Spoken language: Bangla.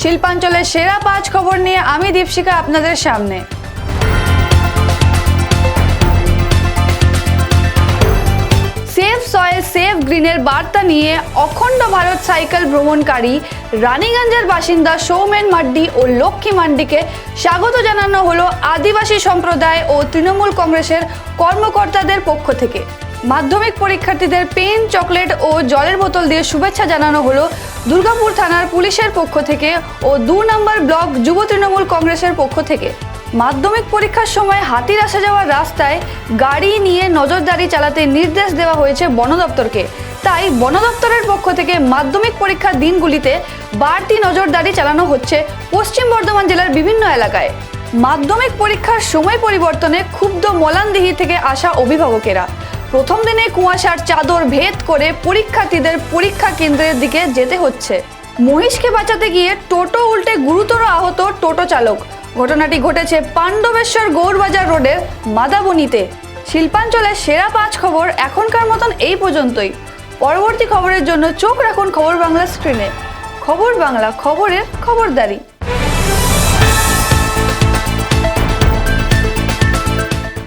শিল্পাঞ্চলের সেরা পাঁচ খবর নিয়ে আমি দীপশিকা আপনাদের সামনে। সেফ সয়েল, সেফ গ্রিনের বার্তা নিয়ে অখণ্ড ভারত সাইকেল ভ্রমণকারী রানীগঞ্জের বাসিন্দা সৌমেন মাড্ডি ও লক্ষ্মী মান্ডিকে স্বাগত জানানো হলো আদিবাসী সম্প্রদায় ও তৃণমূল কংগ্রেসের কর্মকর্তাদের পক্ষ থেকে। মাধ্যমিক পরীক্ষার্থীদের পেন, চকলেট ও জলের বোতল দিয়ে শুভেচ্ছা জানানো হলো দুর্গাপুর থানার পুলিশের পক্ষ থেকে ও দু নম্বর ব্লক যুব তৃণমূল কংগ্রেসের পক্ষ থেকে মাধ্যমিক পরীক্ষার সময় হাতির আসা যাওয়ার রাস্তায় গাড়ি নিয়ে নজরদারি চালাতে নির্দেশ দেওয়া হয়েছে বন দপ্তরকে। তাই বন দপ্তরের পক্ষ থেকে মাধ্যমিক পরীক্ষার দিনগুলিতে বাড়তি নজরদারি চালানো হচ্ছে পশ্চিম বর্ধমান জেলার বিভিন্ন এলাকায়। মাধ্যমিক পরীক্ষার সময় পরিবর্তনে ক্ষুব্ধ মলানদিহি থেকে আসা অভিভাবকেরা। প্রথম দিনে কুয়াশার চাদর ভেদ করে পরীক্ষার্থীদের পরীক্ষা কেন্দ্রের দিকে যেতে হচ্ছে। মহিষকে বাঁচাতে গিয়ে টোটো উল্টে গুরুতর আহত টোটো চালক। ঘটনাটি ঘটেছে পাণ্ডবেশ্বর গৌরবাজার রোডের মাদাবনিতে। শিল্পাঞ্চলের সেরা পাঁচ খবর এখনকার মতন এই পর্যন্তই। পরবর্তী খবরের জন্য চোখ রাখুন খবর বাংলা স্ক্রিনে। খবর বাংলা, খবরের খবরদারি।